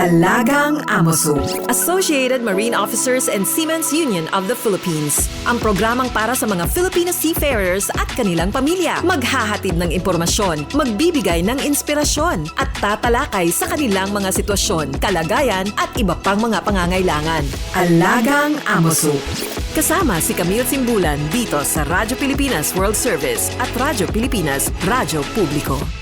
Alagang Amoso. Associated Marine Officers and Seamen's Union of the Philippines. Ang programang para sa mga Filipino seafarers at kanilang pamilya. Maghahatid ng impormasyon, magbibigay ng inspirasyon, at tatalakay sa kanilang mga sitwasyon, kalagayan at iba pang mga pangangailangan. Alagang Amoso. Kasama si Camille Simbulan dito sa Radyo Pilipinas World Service at Radyo Pilipinas Radyo Publiko.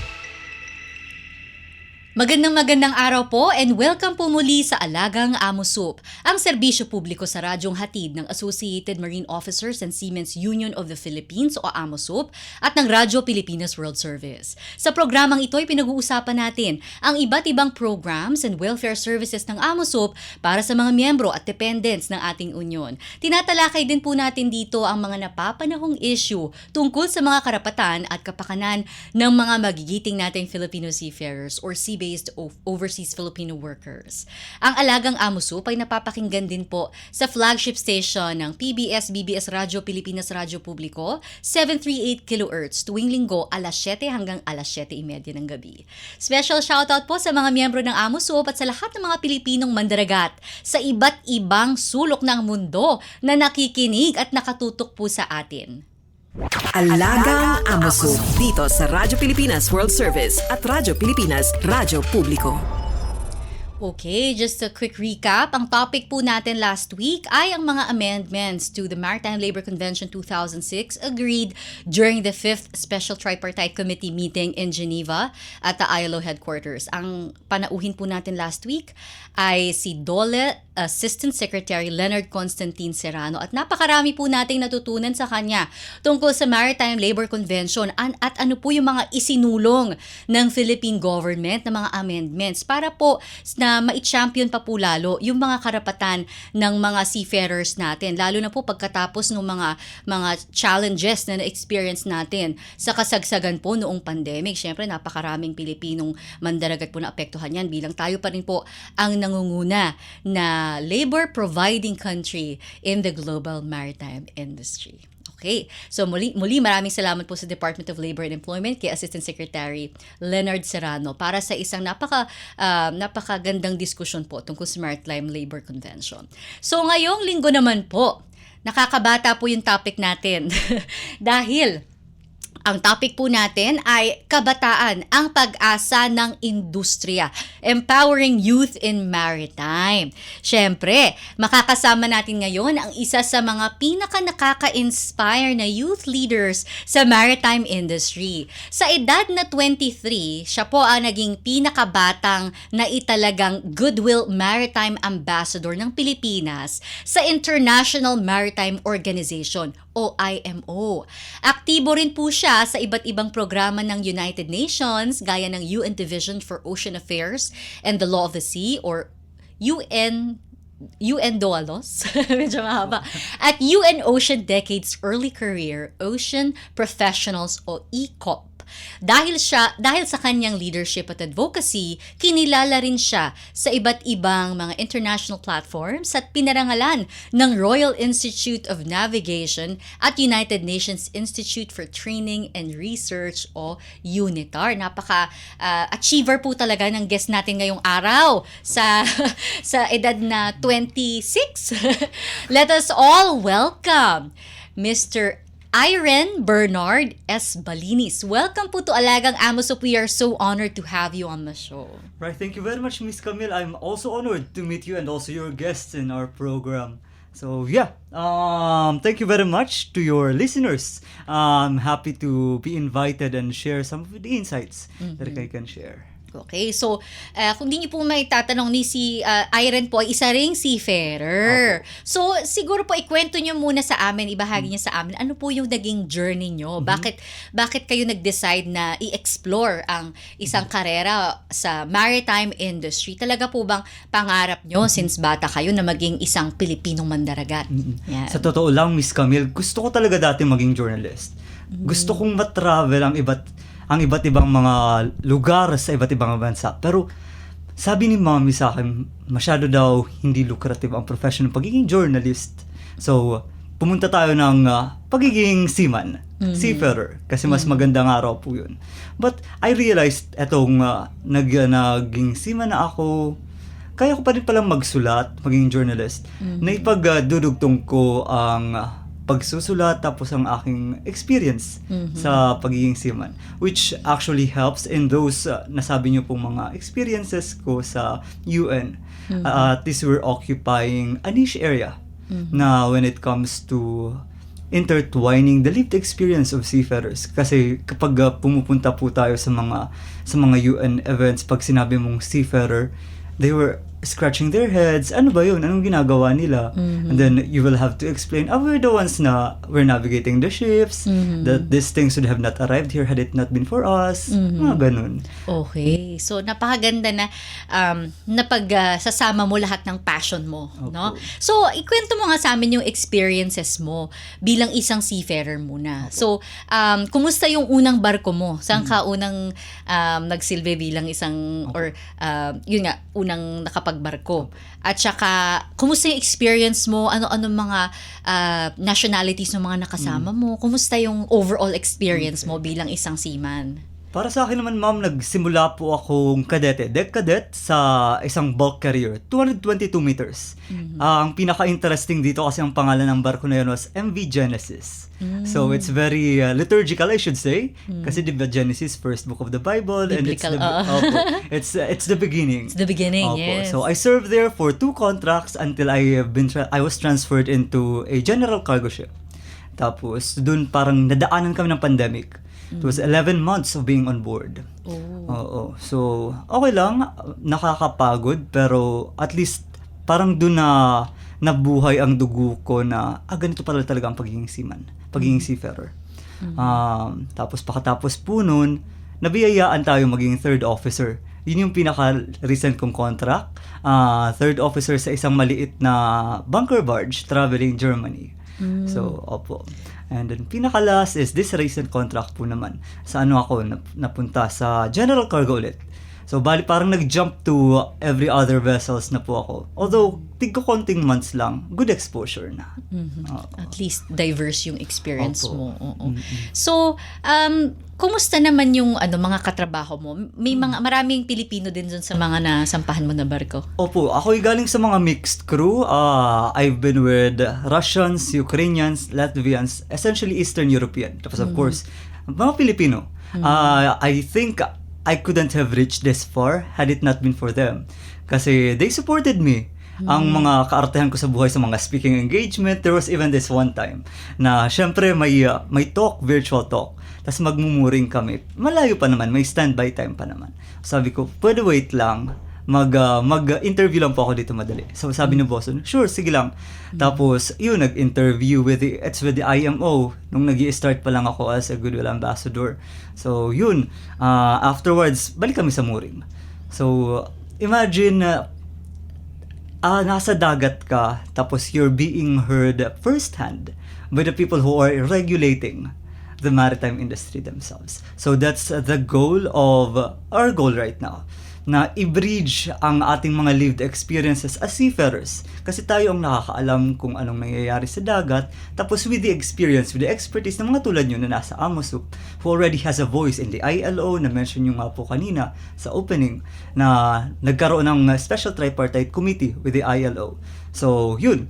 Magandang magandang araw po and welcome po muli sa Alagang Amo Soup, ang serbisyo publiko sa radyong hatid ng Associated Marine Officers and Seamen's Union of the Philippines o Amo Soup at ng Radyo Pilipinas World Service. Sa programang ito ay pinag-uusapan natin ang iba't ibang programs and welfare services ng Amo Soup para sa mga miyembro at dependents ng ating union. Tinatalakay din po natin dito ang mga napapanahong issue tungkol sa mga karapatan at kapakanan ng mga magigiting nating Filipino seafarers or sea-based o- overseas Filipino workers. Ang Alagang Amusup ay napapakinggan din po sa flagship station ng PBS-BBS Radyo Pilipinas Radyo Publiko, 738 kHz tuwing linggo alas 7 hanggang alas 7.30 ng gabi. Special shoutout po sa mga miyembro ng Amusup at sa lahat ng mga Pilipinong mandaragat sa iba't ibang sulok ng mundo na nakikinig at nakatutok po sa atin. Alagang Amoso. Dito sa Radyo Pilipinas World Service at Radyo Pilipinas Radyo Publiko. Okay, just a quick recap. Ang topic po natin last week ay ang mga amendments to the Maritime Labor Convention 2006 agreed during the 5th Special Tripartite Committee meeting in Geneva at the ILO headquarters. Ang panauhin po natin last week ay si Dole Assistant Secretary Leonard Constantine Serrano at napakarami po nating natutunan sa kanya tungkol sa Maritime Labor Convention at ano po yung mga isinulong ng Philippine government na mga amendments para po na ma-champion pa po lalo yung mga karapatan ng mga seafarers natin lalo na po pagkatapos ng mga mga challenges na na-experience natin sa kasagsagan po noong pandemic. Syempre napakaraming Pilipinong mandaragat po na apektuhan yan bilang tayo pa rin po ang nangunguna na labor providing country in the global maritime industry. Okay. So muli, muli maraming salamat po sa Department of Labor and Employment kay Assistant Secretary Leonard Serrano para sa isang napaka uh, napakagandang diskusyon po tungkol sa Maritime Labor Convention. So ngayong linggo naman po, nakakabata po yung topic natin dahil ang topic po natin ay kabataan, ang pag-asa ng industriya. Empowering Youth in Maritime. Siyempre, makakasama natin ngayon ang isa sa mga pinaka nakaka-inspire na youth leaders sa maritime industry. Sa edad na 23, siya po ang naging pinakabatang na italagang Goodwill Maritime Ambassador ng Pilipinas sa International Maritime Organization o IMO. Aktibo rin po siya sa iba't ibang programa ng United Nations gaya ng UN Division for Ocean Affairs and the Law of the Sea or UN UN DOALOS, medyo mahaba, at UN Ocean Decades Early Career Ocean Professionals o ECOP. Dahil siya, dahil sa kanyang leadership at advocacy, kinilala rin siya sa iba't ibang mga international platforms at pinarangalan ng Royal Institute of Navigation at United Nations Institute for Training and Research o UNITAR. Napaka uh, achiever po talaga ng guest natin ngayong araw sa sa edad na 26. Let us all welcome Mr. Irene Bernard S. Balinis. Welcome po to Alagang Amosop. We are so honored to have you on the show. Right, thank you very much, Miss Camille. I'm also honored to meet you and also your guests in our program. So yeah, um, thank you very much to your listeners. I'm happy to be invited and share some of the insights that I can share. Okay, so uh, kung di niyo po may tatanong ni si uh, Irene po ay isa ring seafarer. So siguro po ikwento niyo muna sa amin, ibahagi niyo sa amin ano po yung naging journey niyo. Bakit bakit kayo nag-decide na i-explore ang isang karera sa maritime industry? Talaga po bang pangarap niyo since bata kayo na maging isang Pilipinong mandaragat? Yan. Sa totoo lang, Miss Camille, gusto ko talaga dati maging journalist. Gusto kong matravel ang iba't ang iba't ibang mga lugar sa iba't ibang bansa. Pero sabi ni mommy sa akin, masyado daw hindi lucrative ang profession ng pagiging journalist. So, pumunta tayo ng ah, pagiging seaman, seafarer, kasi mas magandang araw po yun. But I realized etong ah, nag, naging seaman na ako, kaya ko pa rin palang magsulat, maging journalist. Naipagdudugtong ko ang ah, pagsusulat tapos ang aking experience sa pagiging seaman. Which actually helps in those uh, nasabi niyo pong mga experiences ko sa UN. Uh, at least we're occupying a niche area na when it comes to intertwining the lived experience of seafarers kasi kapag uh, pumupunta po tayo sa mga sa mga UN events pag sinabi mong seafarer they were scratching their heads ano ba yun? Anong ginagawa nila? And then you will have to explain oh we're the ones na we're navigating the ships that these things would have not arrived here had it not been for us. Mga ganun. Okay. So, napakaganda na um, napag ah, sasama mo lahat ng passion mo, no? So, ikwento mo nga sa amin yung experiences mo bilang isang seafarer muna. So, um, kumusta yung unang barko mo? Saan ka unang um, nagsilbi bilang isang or um, yun nga, unang nakapagbarko? At saka, kumusta yung experience mo? Ano-ano mga ah, nationalities ng mga nakasama mo? Kumusta yung overall experience mo bilang isang seaman? Para sa akin naman, ma'am, nagsimula po akong kadete, deck cadet sa isang bulk carrier, 222 meters. Ah, ang pinaka-interesting dito kasi ang pangalan ng barko na yun was MV Genesis. So it's very uh, liturgical, I should say. Kasi di ba Genesis, first book of the Bible, and it's Biblical, the. Opo. it's, uh, it's the beginning. It's the beginning, Opo. yes. So I served there for two contracts until I have been tra- I was transferred into a general cargo ship. Tapos dun parang nadaanan kami ng pandemic. It was 11 months of being on board. Oo. So, okay lang, nakakapagod pero at least parang dun na nabuhay ang dugo ko na ah, ganito pala talaga ang pagiging seaman, pagiging seafarer. Um, tapos pakatapos po nun, nabiyayaan tayo maging third officer. Yun yung pinaka-recent kong contract. Ah, third officer sa isang maliit na bunker barge traveling Germany. So, opo. And then, pinaka-last is this recent contract po naman. Sa ano ako, nap- napunta sa General Cargo ulit. So, bali parang nag-jump to every other vessels na po ako. Although, tigko konting months lang, good exposure na. Oo. At least diverse yung experience Opo. mo. Oo. So, um, kumusta naman yung ano mga katrabaho mo? May mga maraming Pilipino din dun sa mga nasampahan mo na barko. Opo, ako'y galing sa mga mixed crew. Ah, I've been with Russians, Ukrainians, Latvians, essentially Eastern European. Tapos of course, mga Pilipino. Ah, I think I couldn't have reached this far had it not been for them. Kasi they supported me. Ang mga kaartehan ko sa buhay sa mga speaking engagement, there was even this one time na syempre may, ah, may talk, virtual talk. Tapos magmumuring kami. Malayo pa naman, may standby time pa naman. Sabi ko, pwede wait lang mag ah, mag-interview lang po ako dito madali. So sabi ni boss, sure, sige lang. Tapos yun nag-interview with the it's with the IMO nung nag start pa lang ako as a Goodwill Ambassador. So yun, ah, afterwards balik kami sa mooring. So imagine ah, ah nasa dagat ka tapos you're being heard firsthand by the people who are regulating the maritime industry themselves. So that's uh, the goal of uh, our goal right now na i-bridge ang ating mga lived experiences as seafarers. Kasi tayo ang nakakaalam kung anong nangyayari sa dagat. Tapos with the experience, with the expertise ng mga tulad nyo na nasa Amosup, who already has a voice in the ILO, na mention nyo nga po kanina sa opening, na nagkaroon ng special tripartite committee with the ILO. So, yun.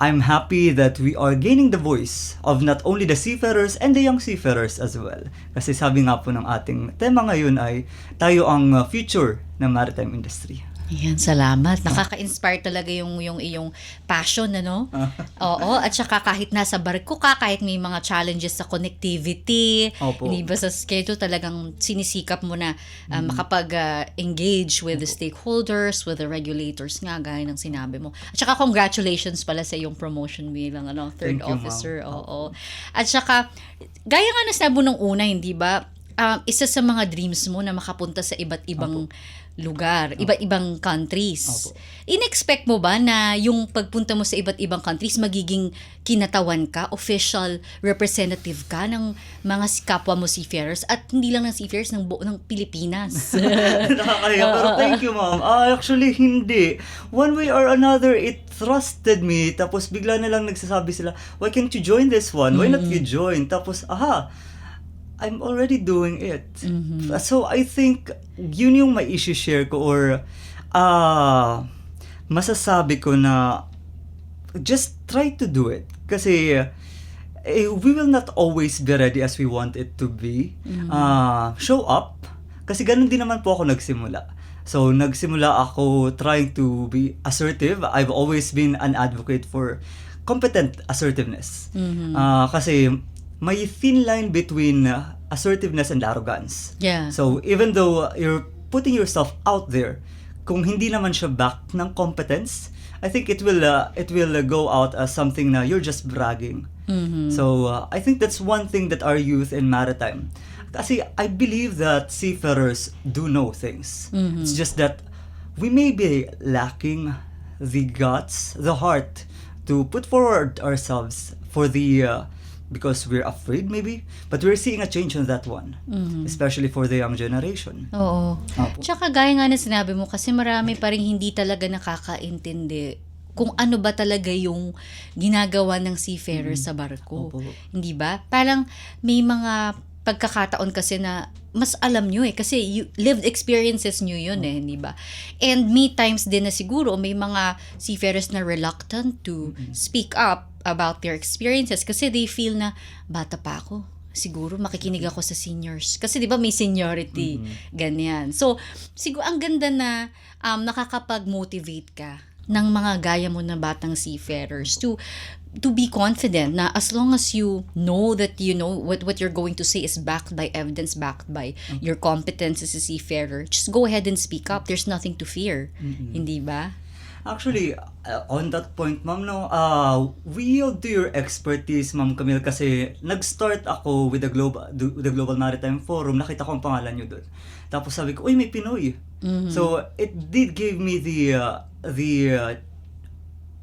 I'm happy that we are gaining the voice of not only the seafarers and the young seafarers as well. Kasi sabi nga po ng ating tema ngayon ay tayo ang uh, future ng maritime industry. Ayan, salamat. Nakaka-inspire talaga yung yung iyong passion, ano? Oo, at saka kahit nasa barko ka, kahit may mga challenges sa connectivity, Opo. hindi ba sa schedule talagang sinisikap mo na uh, makapag-engage with the stakeholders, with the regulators nga, gaya ng sinabi mo. At saka congratulations pala sa iyong promotion bilang ano, third Thank you, officer. Oo. At saka, gaya nga na sabi nung una, hindi ba, um, isa sa mga dreams mo na makapunta sa iba't ibang lugar, iba't ibang countries. Opo. In-expect mo ba na yung pagpunta mo sa iba't ibang countries magiging kinatawan ka, official representative ka ng mga kapwa mo seafarers at hindi lang ng seafarers ng buo ng Pilipinas? Nakakaya. Pero thank you, ma'am. Ah, actually, hindi. One way or another, it thrusted me. Tapos bigla na lang nagsasabi sila, why can't you join this one? Why not you join? Tapos, aha, I'm already doing it. So, I think, yun yung may issue share ko or, ah, masasabi ko na just try to do it. Kasi eh, we will not always be ready as we want it to be. Ah, show up. Kasi ganun din naman po ako nagsimula. So, nagsimula ako trying to be assertive. I've always been an advocate for competent assertiveness. Ah, kasi may thin line between uh, assertiveness and arrogance. Yeah. So, even though you're putting yourself out there, kung hindi naman siya back ng competence, I think it will uh, it will uh, go out as something na you're just bragging. So, uh, I think that's one thing that our youth in maritime. Kasi I believe that seafarers do know things. It's just that we may be lacking the guts, the heart to put forward ourselves for the uh, because we're afraid maybe, but we're seeing a change on that one, especially for the young generation. Oo. Opo. Tsaka gaya nga na sinabi mo, kasi marami pa rin hindi talaga nakakaintindi kung ano ba talaga yung ginagawa ng seafarer sa barko. Opo. Hindi ba? Parang may mga pagkakataon kasi na mas alam nyo eh. Kasi you, lived experiences nyo yun eh, hindi ba? And may times din na siguro may mga seafarers na reluctant to speak up about their experiences kasi they feel na bata pa ako siguro makikinig ako sa seniors. Kasi 'di ba may seniority, ganyan. So, siguro ang ganda na um, nakakapag-motivate ka ng mga gaya mo na batang seafarers to to be confident na as long as you know that you know what what you're going to say is backed by evidence backed by your competence as a seafarer just go ahead and speak up. There's nothing to fear. Hindi ba? Actually, uh, on that point, ma'am, no, uh, we yield to your expertise, ma'am Camille, kasi nag-start ako with the Global, with the Global Maritime Forum, nakita ko ang pangalan nyo doon. Tapos sabi ko, uy, may Pinoy. So, it did give me the, uh, the uh,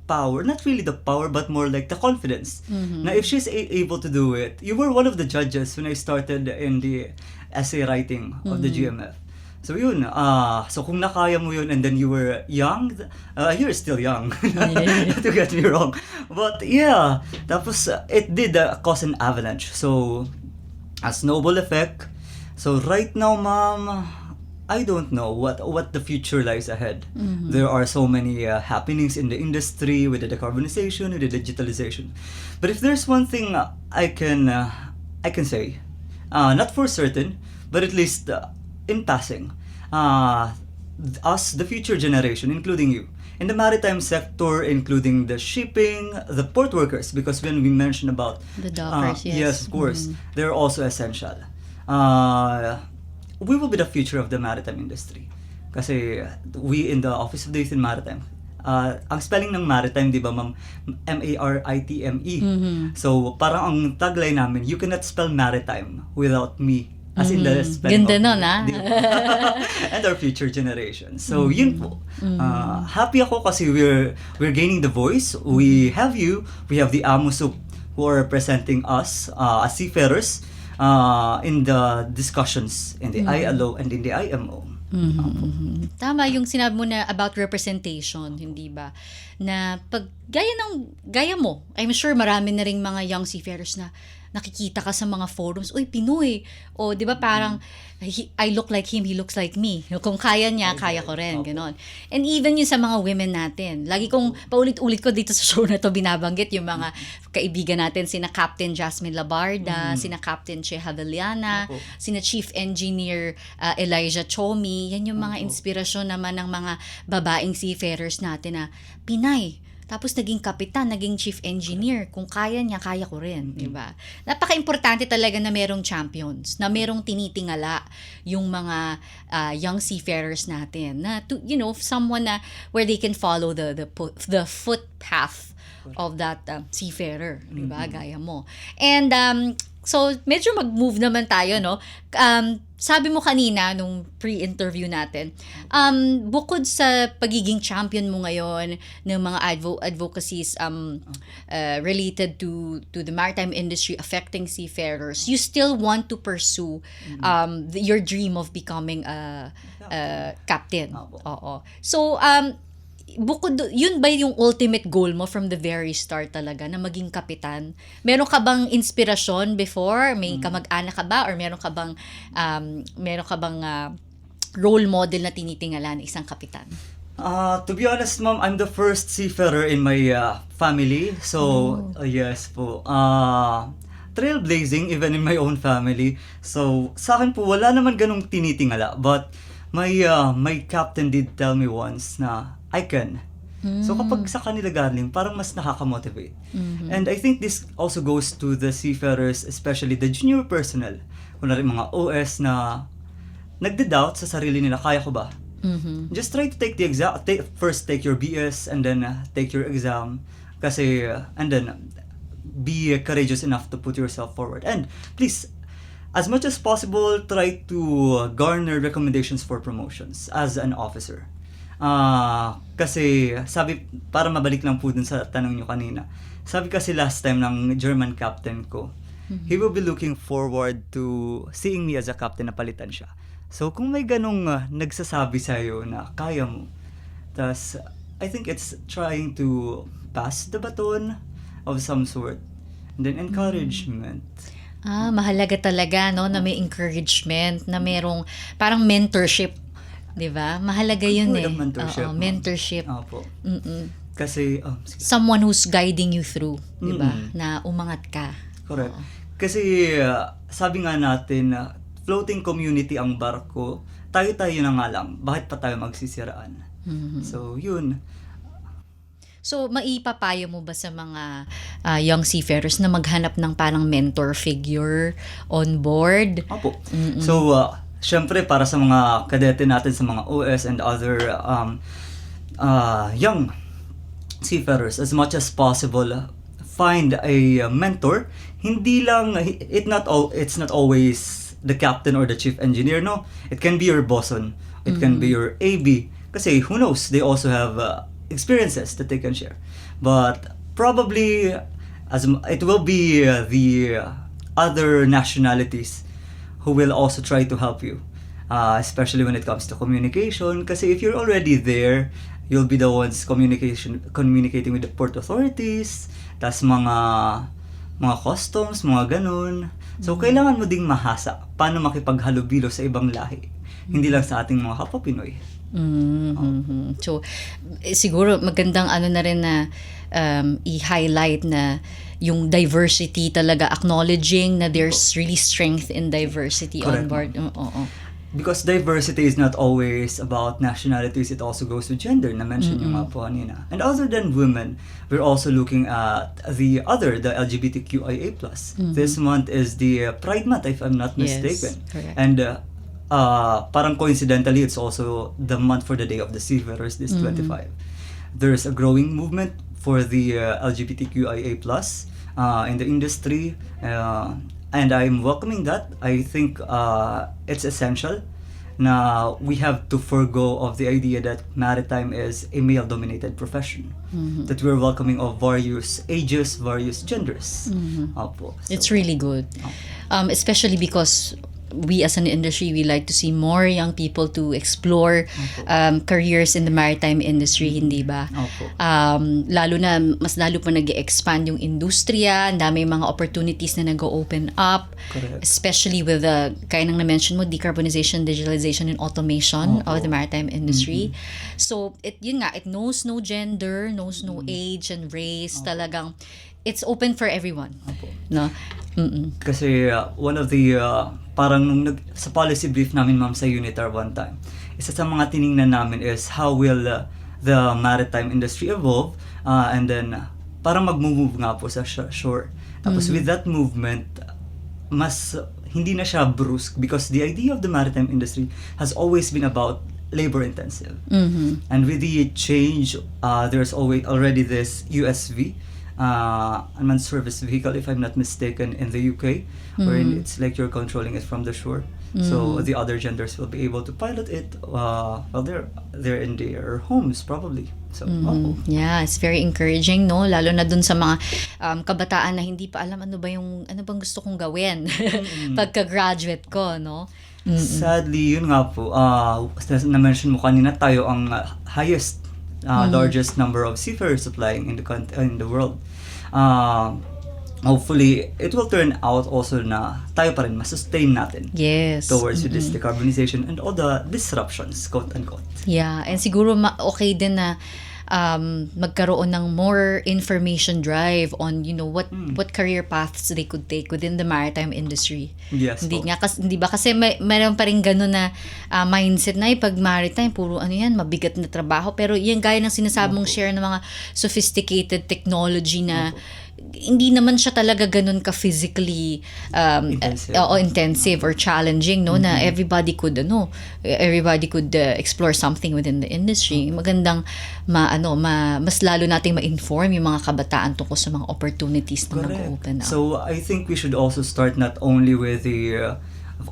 power, not really the power, but more like the confidence. Na if she's a- able to do it, you were one of the judges when I started in the essay writing of the GMF. So yun, ah so kung nakaya mo yun and then you were young, uh, you're still young. Not to get me wrong. But yeah, tapos uh, it did uh, cause an avalanche. So, a snowball effect. So right now, ma'am, I don't know what what the future lies ahead. There are so many uh, happenings in the industry with the decarbonization, with the digitalization. But if there's one thing I can uh, I can say, uh, not for certain, but at least uh, in passing, uh, us, the future generation, including you, in the maritime sector, including the shipping, the port workers, because when we mention about The uh, dockers, yes. of course, they're also essential. We will be the future of the maritime industry. Kasi we in the Office of the Youth in Maritime, uh, ang spelling ng maritime, di ba, ma'am? M-A-R-I-T-M-E. So, parang ang tagline namin, you cannot spell maritime without me. As in the spelling Ganda of nun, ah. And our future generations. So, yun po. Uh, happy ako kasi we're, we're gaining the voice. We have you. We have the Amusup who are representing us uh, as seafarers uh, in the discussions in the ILO and in the IMO. Tama yung sinabi mo na about representation, hindi ba? Na pag gaya ng gaya mo, I'm sure marami na ring mga young seafarers na nakikita ka sa mga forums, uy, Pinoy. O, di ba parang, he- I look like him, he looks like me. Kung kaya niya, kaya ko rin. Ganon. And even yung sa mga women natin. Lagi kong, paulit-ulit ko dito sa show na to binabanggit yung mga kaibigan natin, sina Captain Jasmine Labarda, sina Captain Che Haveliana, Opo. sina Chief Engineer uh, Elijah Chomi. Yan yung mga Opo. inspirasyon naman ng mga babaeng seafarers natin na Pinay. Tapos naging kapitan, naging chief engineer. Kung kaya niya, kaya ko rin. di ba? Napaka-importante talaga na merong champions, na merong tinitingala yung mga uh, young seafarers natin. Na, to, you know, someone na where they can follow the, the, the footpath of that uh, seafarer, di ba? Gaya mo. And um, so medyo mag-move naman tayo, no? Um, sabi mo kanina nung pre-interview natin, um, bukod sa pagiging champion mo ngayon ng mga advo- advocacies um, uh, related to to the maritime industry affecting seafarers, you still want to pursue um, the- your dream of becoming a, a captain. Oo. So, um, bukod do- yun ba yung ultimate goal mo from the very start talaga na maging kapitan? Meron ka bang inspirasyon before? May kamag-anak ka ba or meron ka bang um, meron ka bang ah, role model na tinitingala ng isang kapitan? Uh, to be honest, ma'am, I'm the first seafarer in my uh, family. So, uh, yes po. Uh, trailblazing even in my own family. So, sa akin po, wala naman ganong tinitingala. But, my, uh, my captain did tell me once na I can. So, kapag sa kanila galing, parang mas nakaka-motivate. And I think this also goes to the seafarers, especially the junior personnel. Kunwari mga OS na nagde-doubt sa sarili nila, kaya ko ba? Mhm. Just try to take the exam. Take, first take your BS and then uh, take your exam. Kasi, uh, and then uh, be courageous enough to put yourself forward. And please, as much as possible, try to uh, garner recommendations for promotions as an officer. Ah, kasi sabi para mabalik lang po dun sa tanong nyo kanina. Sabi kasi last time ng German captain ko, he will be looking forward to seeing me as a captain na palitan siya. So kung may ganong uh, nagsasabi sa na kaya mo, tas I think it's trying to pass the baton of some sort. And then encouragement. Ah, mahalaga talaga no na may encouragement, na merong parang mentorship, 'di ba? Mahalaga 'yun eh. ang mentorship, Oo, ma'am. mentorship. Opo. Mm-mm. Kasi, oh, sige. Someone who's guiding you through, 'di ba? Na umangat ka. Correct. Kasi uh, sabi nga natin na floating community ang barko, tayo-tayo na nga lang. Bakit pa tayo magsisiraan? Mhm. So, yun. So, maipapayo mo ba sa mga ah, young seafarers na maghanap ng parang mentor figure on board? Opo. So, uh, syempre para sa mga kadete natin sa mga OS and other um, uh, young seafarers, as much as possible, uh, find a uh, mentor. Hindi lang, it not all, it's not always the captain or the chief engineer, no? It can be your bosun. It can be your AB. Kasi who knows, they also have uh, experiences that they can share. But probably, as it will be uh, the other nationalities who will also try to help you, uh, especially when it comes to communication. Kasi if you're already there, you'll be the ones communication communicating with the port authorities, tas mga mga customs, mga ganun. So, kailangan mo ding mahasa paano makipaghalubilo sa ibang lahi. Hindi lang sa ating mga kapwa Pinoy. Mhm. So, eh, siguro magandang ano na rin na um, i-highlight na yung diversity talaga, acknowledging na there's really strength in diversity on Correct, board. Oo, oo. Because diversity is not always about nationalities, it also goes to gender, na-mention yung nga po kanina. And other than women, we're also looking at the other, the LGBTQIA+. This month is the Pride Month, if I'm not Yes, mistaken. correct. And uh, uh, parang coincidentally, it's also the month for the Day of the Seafarers, this 25. There's a growing movement for the uh, LGBTQIA+, uh, in the industry, uh, and I'm welcoming that. I think uh, it's essential Now we have to forego of the idea that maritime is a male-dominated profession. That we're welcoming of various ages, various genders. Opo. So, It's really good. Um, especially because we as an industry, we like to see more young people to explore um, careers in the maritime industry, hindi ba? Opo. Um, lalo na, mas lalo pa nag expand yung industriya, ang dami mga opportunities na nag-open up, Correct. especially with the, kaya nang na-mention mo, decarbonization, digitalization, and automation of the maritime industry. So, it yun nga, it knows no gender, knows no age and race, talagang, it's open for everyone. Opo. No? Mm-mm. Kasi uh, one of the, uh, parang nung nag, sa policy brief namin ma'am sa Unitar one time, isa sa mga tiningnan namin is how will uh, the maritime industry evolve uh, and then uh, parang mag-move nga po sa sh- shore. Tapos with that movement, mas uh, hindi na siya brusque because the idea of the maritime industry has always been about labor intensive. Mhm. And with the change, uh, there's always already this USV, uh, unmanned service vehicle, if I'm not mistaken, in the UK, wherein it's like you're controlling it from the shore. So the other genders will be able to pilot it uh, while they're they're in their homes, probably. So, oh, Yeah, it's very encouraging, no? Lalo na dun sa mga um, kabataan na hindi pa alam ano ba yung, ano bang gusto kong gawin pagka-graduate ko, no? Sadly, yun nga po, uh, na-mention mo kanina, tayo ang highest, uh, largest number of seafarers flying in the, cont- in the world. Uh, hopefully, it will turn out also na tayo pa rin masustain natin Yes. towards with this decarbonization and all the disruptions, quote-unquote. Yeah, and siguro ma- okay din na um, magkaroon ng more information drive on you know what what career paths they could take within the maritime industry. Yes Hindi po. nga kasi hindi ba? Kasi may meron pa rin gano'n na ah, mindset na eh, pag maritime puro ano yan mabigat na trabaho. Pero yan gaya ng sinasabi mong share ng mga sophisticated technology na hindi naman siya talaga ganun ka physically um, Intensive. uh, oo, intensive or challenging no na everybody could ano everybody could uh, explore something within the industry. Magandang ma ano ma, mas lalo nating ma-inform yung mga kabataan tungkol sa mga opportunities na mag-open up. So I think we should also start not only with the uh,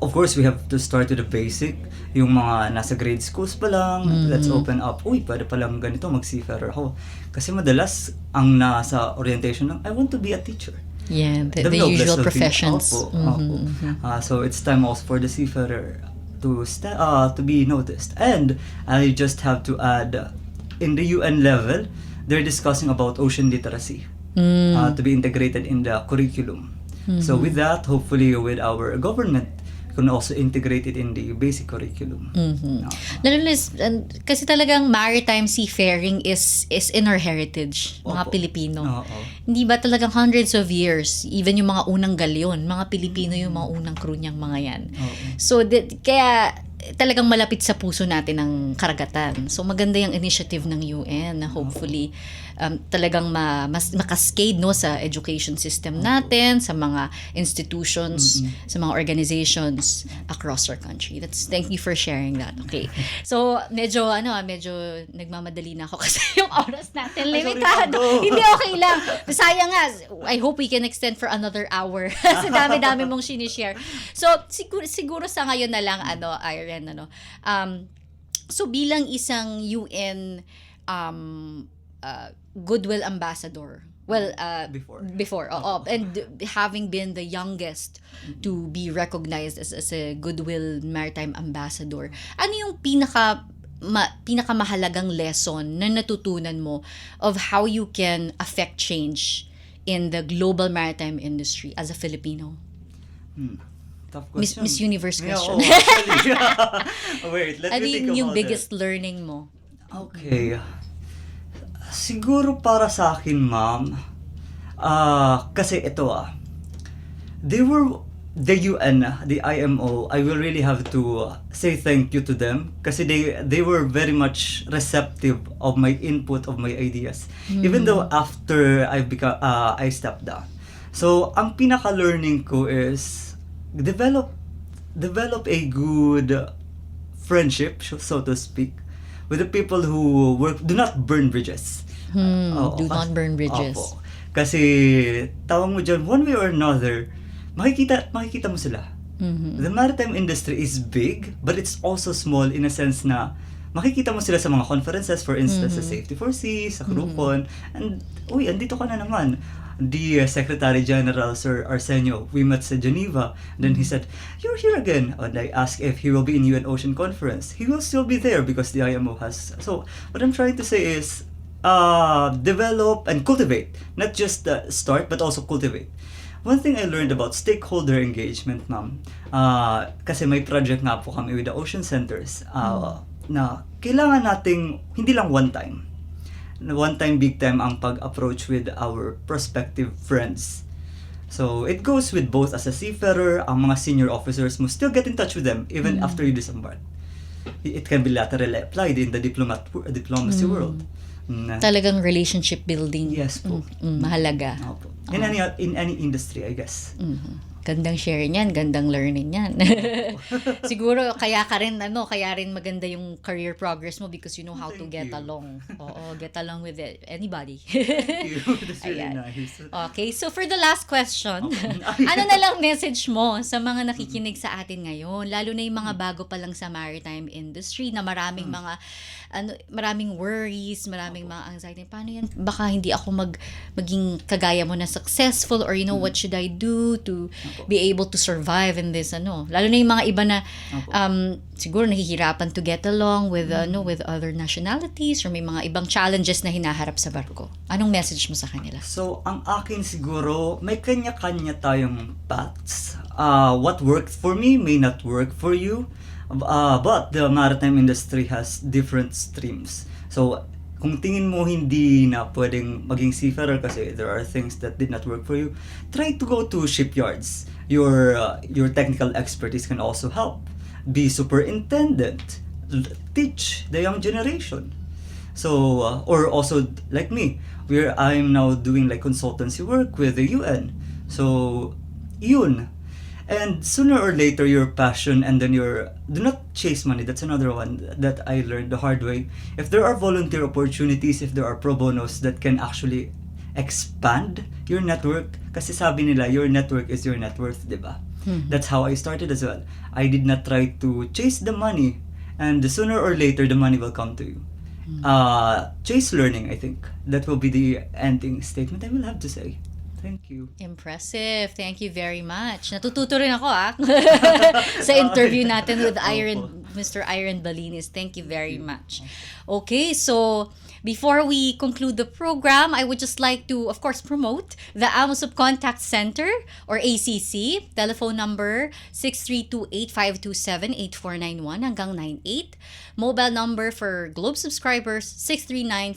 of course we have to start with the basic yung mga nasa grade schools pa lang Mm-hmm. let's open up uy pwede pa lang ganito mag seafarer ako kasi madalas ang nasa orientation lang I want to be a teacher yeah the, the noblest usual of the- professions Opo, Mhm, opo. Ah, so it's time also for the seafarer to sta- uh, to be noticed. And I just have to add, uh, in the UN level, they're discussing about ocean literacy Mm. uh, to be integrated in the curriculum. Mm-hmm. So with that, hopefully with our government, can also integrate it in the basic curriculum. Mhm. Uh, Lalo na kasi talagang maritime seafaring is is in our heritage, mga Opo. Pilipino. Oo. Hindi ba talagang hundreds of years, even yung mga unang galyon, mga Pilipino yung mga unang crew niyang mga yan. Oo. So, di- kaya talagang malapit sa puso natin ang karagatan. So, maganda yung initiative ng UN na hopefully um, talagang ma, mas, makascade no, sa education system natin, sa mga institutions, sa mga organizations across our country. That's, thank you for sharing that. Okay. So, medyo, ano, ah, medyo nagmamadali na ako kasi yung oras natin limitado. Hindi okay lang. Sayang nga. I hope we can extend for another hour. Kasi dami-dami mong sinishare. So, siguro, siguro sa ngayon na lang, ano, Irene, ano, um, so bilang isang UN um, uh, goodwill ambassador, well, uh, Before. before, oo. and having been the youngest to be recognized as, as a goodwill maritime ambassador, ano yung pinaka ma, pinakamahalagang lesson na natutunan mo of how you can affect change in the global maritime industry as a Filipino? Hmm. Tough Miss, question. Miss Universe Yeah, question. oo, actually. Wait, let ano me think yung, yung about biggest learning mo? Okay. Siguro para sa akin, ma'am, ah, kasi ito ah, they were, the UN, the IMO, I will really have to say thank you to them kasi they they were very much receptive of my input of my ideas even though after I become uh, I stepped down. So ang pinaka learning ko is develop develop a good friendship so to speak with the people who work do not burn bridges. Hmm, Oo, do not burn bridges. Opo. Kasi tawag mo dyan, one way or another, makikita, makikita mo sila. Mhm. The maritime industry is big, but it's also small in a sense na makikita mo sila sa mga conferences, for instance, sa Safety for Seas, sa Crewcon, and, uy, andito ka na naman. The uh, Secretary General, Sir Arsenio, we met sa Geneva. Then he said, you're here again. And I asked if he will be in UN Ocean Conference. He will still be there because the IMO has... So, what I'm trying to say is, uh, develop and cultivate. Not just uh, start, but also cultivate. One thing I learned about stakeholder engagement, ma'am, uh, kasi may project nga po kami with the ocean centers, uh, na kailangan nating, hindi lang one time, na one time, big time ang pag-approach with our prospective friends. So, it goes with both as a seafarer, ang mga senior officers mo, still get in touch with them even after you disembark. It can be laterally applied in the diplomat diplomacy world. Na- Talagang relationship building. Yes po. Mm, mahalaga. Opo. In any in any industry, I guess. Mhm. Gandang share niyan, gandang learning niyan. Siguro kaya ka rin ano, kaya rin maganda yung career progress mo because you know how to Thank get you. along. Oo, get along with it, anybody. Thank you. That's really Ayan. nice. Okay, so for the last question, Okay. ano na lang message mo sa mga nakikinig sa atin ngayon, lalo na yung mga bago pa lang sa maritime industry na maraming mga ano maraming worries, maraming mga anxiety. Paano yan? Baka hindi ako mag maging kagaya mo na successful or you know what should I do to Opo. Be able to survive in this ano. Lalo na yung mga iba na Opo. um siguro nahihirapan to get along with Mm. ano with other nationalities or may mga ibang challenges na hinaharap sa barko. Anong message mo sa kanila? So, ang akin siguro, may kanya-kanya tayong paths. Uh, what worked for me may not work for you. Uh, but the maritime industry has different streams. So, kung tingin mo hindi na pwedeng maging seafarer kasi there are things that did not work for you, try to go to shipyards. Your uh, your technical expertise can also help. Be superintendent. Teach the young generation. So, uh, or also like me, where I'm now doing like consultancy work with the UN. So, yun. And sooner or later, your passion and then your do not chase money. That's another one that I learned the hard way. If there are volunteer opportunities, if there are pro bonos that can actually expand your network, kasi sabi nila, your network is your net worth, di ba? That's how I started as well. I did not try to chase the money, and sooner or later, the money will come to you. Uh, chase learning, I think. That will be the ending statement I will have to say. Thank you. Impressive. Thank you very much. Natututo rin ako ah. sa interview natin with Iron, Mr. Iron Balinis. Thank you very much. Okay, so before we conclude the program, I would just like to, of course, promote the Amosub Contact Center or ACC. Telephone number 632-8527-8491 hanggang 98. Mobile number for Globe subscribers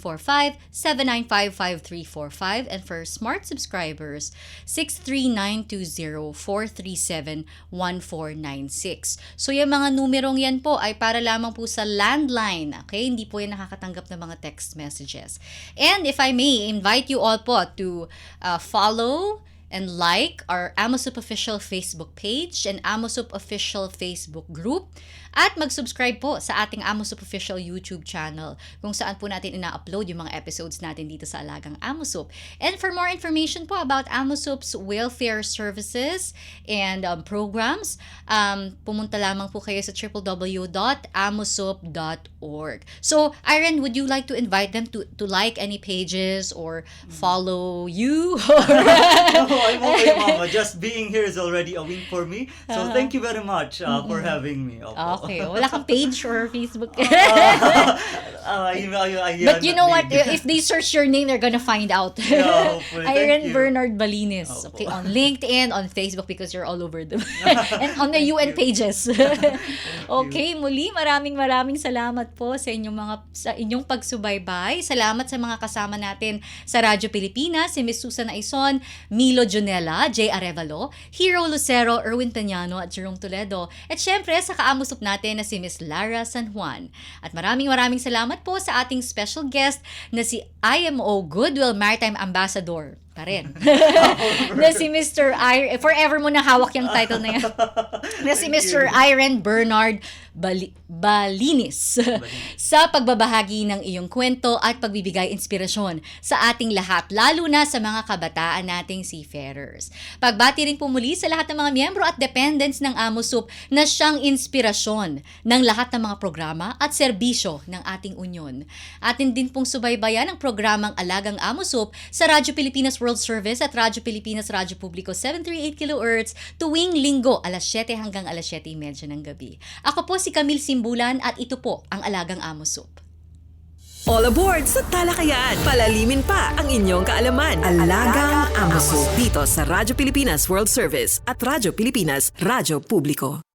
63945-795-5345 and for Smart subscribers 63920-437-1496. So yung mga numerong yan po ay para lamang po sa landline. Okay? Hindi po yan nakakatanggap ng mga text messages. And if I may invite you all po to uh, follow and like our Amosoup official Facebook page and Amosoup official Facebook group at mag-subscribe po sa ating Amosoup official YouTube channel kung saan po natin ina-upload yung mga episodes natin dito sa Alagang Amosoup. And for more information po about Amosoup's welfare services and um, programs, um, pumunta lamang po kayo sa www.amosoup.org. So, Iron, would you like to invite them to, to like any pages or follow you? no, I'm okay, Mama. Just being here is already a win for me. So thank you very much uh, for having me. Opo. Okay, wala kang page or Facebook. Uh, yun, ayun, ayun, But you know what? If they search your name, they're gonna find out. Yeah, Iron. Bernard Balinis. Opo. Okay, on LinkedIn, on Facebook because you're all over them. and on the UN pages. okay, muli maraming maraming salamat po sa inyong mga sa inyong pagsubaybay. Salamat sa mga kasama natin sa Radyo Pilipinas, si Miss Susan Aison, Milo Junella, Jay Arevalo, Hero Lucero, Erwin Tanyano at Jerome Toledo. At syempre sa kaamusup natin na si Miss Lara San Juan. At maraming maraming salamat po sa ating special guest na si IMO Goodwill Maritime Ambassador pa rin. na si Mr. Iron, forever mo na hawak yung title na yan. na si Mr. Iron Bernard Bali- Balinis sa pagbabahagi ng iyong kwento at pagbibigay inspirasyon sa ating lahat, lalo na sa mga kabataan nating seafarers. Pagbati rin po muli sa lahat ng mga miyembro at dependents ng Amosup na siyang inspirasyon ng lahat ng mga programa at serbisyo ng ating unyon. Atin din pong subaybayan ang programang Alagang Amosup sa Radyo Pilipinas World Service at Radyo Pilipinas Radyo Publiko 738 kHz tuwing linggo alas 7 hanggang alas 7.30 ng gabi. Ako po si Camille Simbulan at ito po ang Alagang Amosup. All aboard sa talakayan. Palalimin pa ang inyong kaalaman. Alagang Amoso. Dito sa Radyo Pilipinas World Service at Radyo Pilipinas Radyo Publiko.